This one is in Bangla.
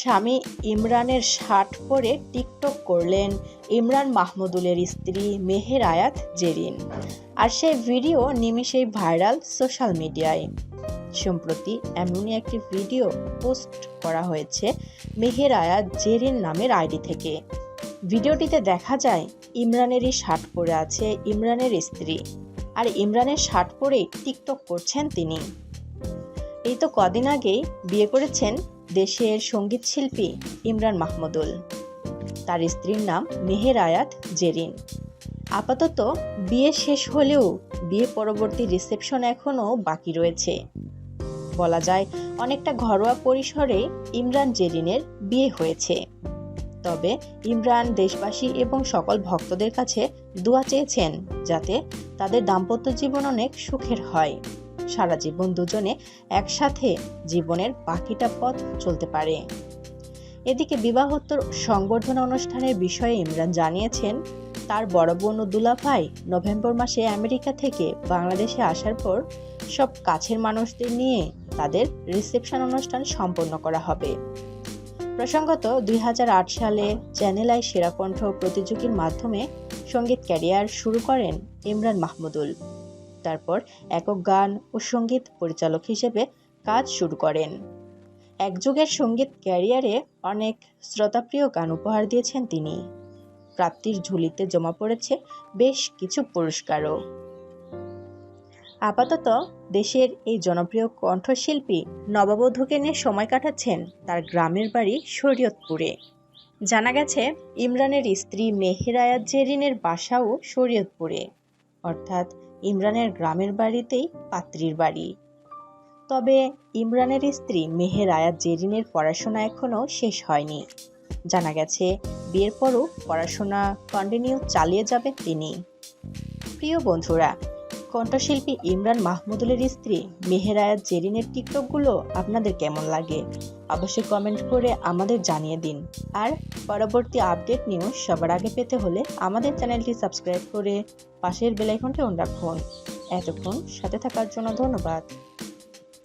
স্বামী ইমরানের শার্ট পরে টিকটক করলেন ইমরান মাহমুদুলের স্ত্রী মেহের আয়াত জেরিন। আর সেই ভিডিও নিমিষেই ভাইরাল সোশ্যাল মিডিয়ায়। সম্প্রতি এমনই একটি ভিডিও পোস্ট করা হয়েছে মেহের আয়াত জেরিন নামের আইডি থেকে। ভিডিওটিতে দেখা যায়, ইমরানেরই শার্ট পরে আছে ইমরানের স্ত্রী আর ইমরানের শার্ট পরেই টিকটক করছেন তিনি। এই তো কদিন আগেই বিয়ে করেছেন দেশের সংগীত শিল্পী ইমরান মাহমুদুল। তার স্ত্রীর নাম মেহের আয়াত জেরিন। আপাতত বিয়ে শেষ হলেও বিয়ে পরবর্তী রিসেপশন এখনও বাকি রয়েছে। বলা যায় অনেকটা ঘরোয়া পরিসরে ইমরান জেরিনের বিয়ে হয়েছে। তবে ইমরান দেশবাসী এবং সকল ভক্তদের কাছে দোয়া চেয়েছেন যাতে তাদের দাম্পত্য জীবন অনেক সুখের হয়। সারা জীবন দুজনে একসাথে জীবনের বাকিটা পথ চলতে পারে। এদিকে বিবাহোত্তর সংবর্ধনা অনুষ্ঠানের বিষয়ে ইমরান জানিয়েছেন, তার বড় বোন দুলাভাই নভেম্বর মাসে আমেরিকা থেকে বাংলাদেশে আসার পর সব কাছের মানুষদের নিয়ে তাদের রিসেপশন অনুষ্ঠান সম্পন্ন করা হবে। প্রসঙ্গত, দুই হাজার আট সালে চ্যানেল আই সেরাকণ্ঠ প্রতিযোগীর মাধ্যমে সংগীত ক্যারিয়ার শুরু করেন ইমরান মাহমুদুল। তারপর একক গান ও সংগীত পরিচালক হিসেবে কাজ শুরু করেন। একযুগের সংগীত ক্যারিয়ারে অনেক শ্রোতাপ্রিয় গান উপহার দিয়েছেন তিনি। প্রাপ্তির ঝুলিতে জমা পড়েছে বেশ কিছু পুরস্কারও। আপাতত দেশের এই জনপ্রিয় কণ্ঠশিল্পী নববধূকে নিয়ে সময় কাটাচ্ছেন তার গ্রামের বাড়ি শরীয়তপুরে। জানা গেছে, ইমরানের স্ত্রী মেহের আয়াত জেরিনের বাসাও শরীয়তপুরে। অর্থাৎ ইমরানের গ্রামের বাড়িতেই পাত্রীর বাড়ি। তবে ইমরানের স্ত্রী মেহের আয়াত জেরিনের পড়াশোনা এখনও শেষ হয়নি। জানা গেছে, বিয়ের পরও পড়াশোনা কন্টিনিউ চালিয়ে যাবেন তিনি। প্রিয় বন্ধুরা কণ্ঠশিল্পী ইমরান মাহমুদুলের স্ত্রী মেহেরায়াত জেরিনের টিকটকগুলো আপনাদের কেমন লাগে? অবশ্যই কমেন্ট করে আমাদের জানিয়ে দিন। আর পরবর্তী আপডেট নিউজ সবার আগে পেতে হলে আমাদের চ্যানেলটি সাবস্ক্রাইব করে পাশের বেলাইকনটি অন রাখুন। এতক্ষণ সাথে থাকার জন্য ধন্যবাদ।